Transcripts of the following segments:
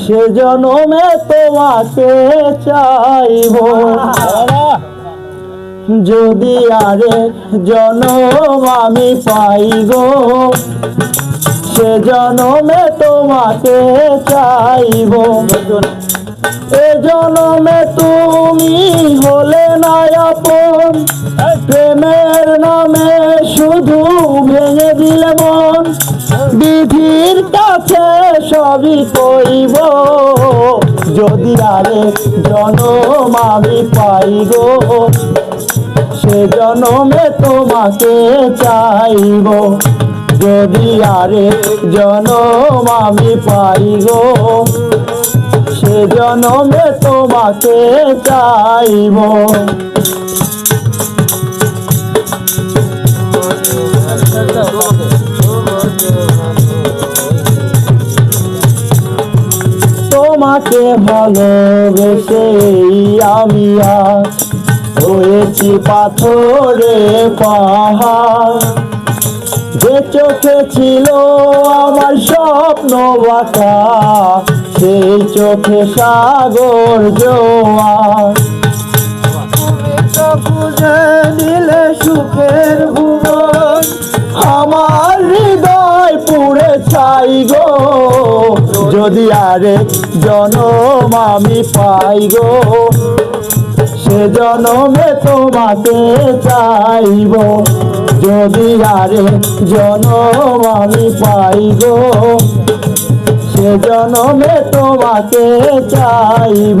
সে জনমে তোমাকে চাইব। যদি আরে জনম আমি পাই গো সে জনমে তোমাকে চাইব। এ জনমে তুমি হলে না আপন প্রেমের নামে ভেঙে দিলে মন বিধির কাছে সবই কইব, যদি আরে জনম আমি সে জনমে তোমাকে চাইব, যদি আরে জনম আমি পাই সে জনমে তোমাকে চাইব। তোমাকে ভালোবেসে আমি হয়েছি পাথরে পাহাড়। যে চোখে ছিল আমার স্বপ্ন বাঁকা, সেই চোখে সাগর জোয়ার। তুমি দিলে সুখের যদি আরেক জনম আমি পাই গো, সে জনমে তোমাকে চাইব। যদি আরে জনম আমি পাই গো, সে জনমে তোমাকে চাইব।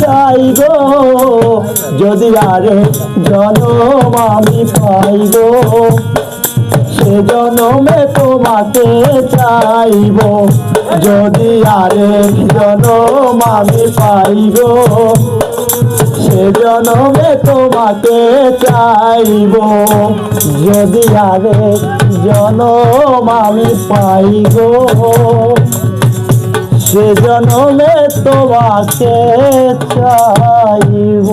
চাই গো, যদি আরে জনম আমি পাই গো, সে জনমে তোমাকে চাইব যদি আরে জনম আমি পাই গো, সে জনমে তোমাকে চাইব যদি আরে জনম আমি পাই গো। সে জনমে তোমাকে চাইব।